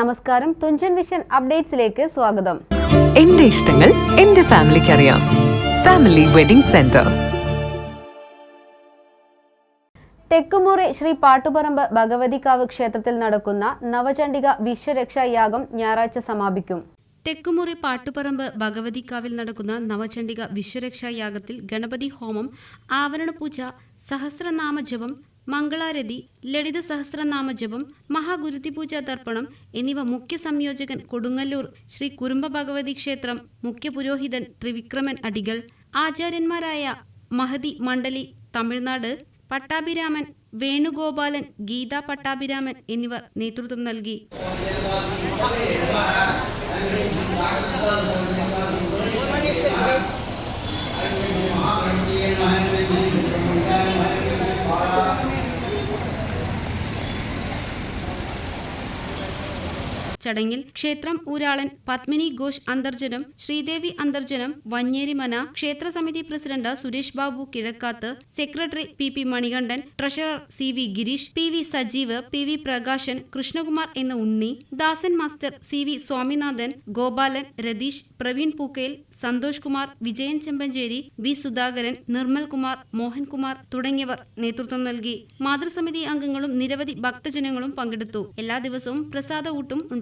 നമസ്കാരം. തുഞ്ചൻ വിഷൻ അപ്ഡേറ്റ്സിലേക്ക് സ്വാഗതം. എന്റെ ഇഷ്ടങ്ങൾ എന്റെ ഫാമിലിക്ക് അറിയാം. Family wedding centre. Thekkumuri Sree Pattuparamb Bhagavathikkavu ക്ഷേത്രത്തിൽ നടക്കുന്ന നവചണ്ഡിക വിശ്വരക്ഷായാഗം ഞായറാഴ്ച സമാപിക്കും. തെക്കുമുറി പാട്ടുപറമ്പ് ഭഗവതിക്കാവിൽ നടക്കുന്ന നവചണ്ഡിക വിശ്വരക്ഷാ യാഗത്തിൽ ഗണപതി ഹോമം ആവരണ പൂജ സഹസ്രനാമ ജപം മംഗളാരതി ലളിത സഹസ്രനാമ ജപം മഹാഗുരുതി പൂജ തർപ്പണം എന്നിവ മുഖ്യ സംയോജകൻ കൊടുങ്ങല്ലൂർ ശ്രീ കുറുമ്പ ഭഗവതി ക്ഷേത്രം മുഖ്യ പുരോഹിതൻ ത്രിവിക്രമൻ അടികൾ ആചാര്യന്മാരായ മഹതി മണ്ഡലി തമിഴ്നാട് പട്ടാഭിരാമൻ വേണുഗോപാലൻ ഗീത പട്ടാഭിരാമൻ എന്നിവർ നേതൃത്വം നൽകി. ചടങ്ങിൽ ക്ഷേത്രം ഊരാളൻ പത്മിനി ഘോഷ് അന്തർജനം ശ്രീദേവി അന്തർജനം വഞ്ഞേരിമന ക്ഷേത്ര സമിതി president Suresh Babu Kizhakkath secretary P P Manikandan treasurer C V Girish P V Sajeev P V Prakashan Krishnakumar എന്ന Unni Dasan master C V Swaminathan Gopalan Ratheesh Praveen Pookkayil Santhosh Kumar Vijayan Chempancheri V Sudhakaran Nirmal Kumar Mohankumar തുടങ്ങിയവർ നേതൃത്വം നൽകി. മാതൃസമിതി അംഗങ്ങളും നിരവധി ഭക്തജനങ്ങളും പങ്കെടുത്തു. എല്ലാ ദിവസവും പ്രസാദ ഊട്ടും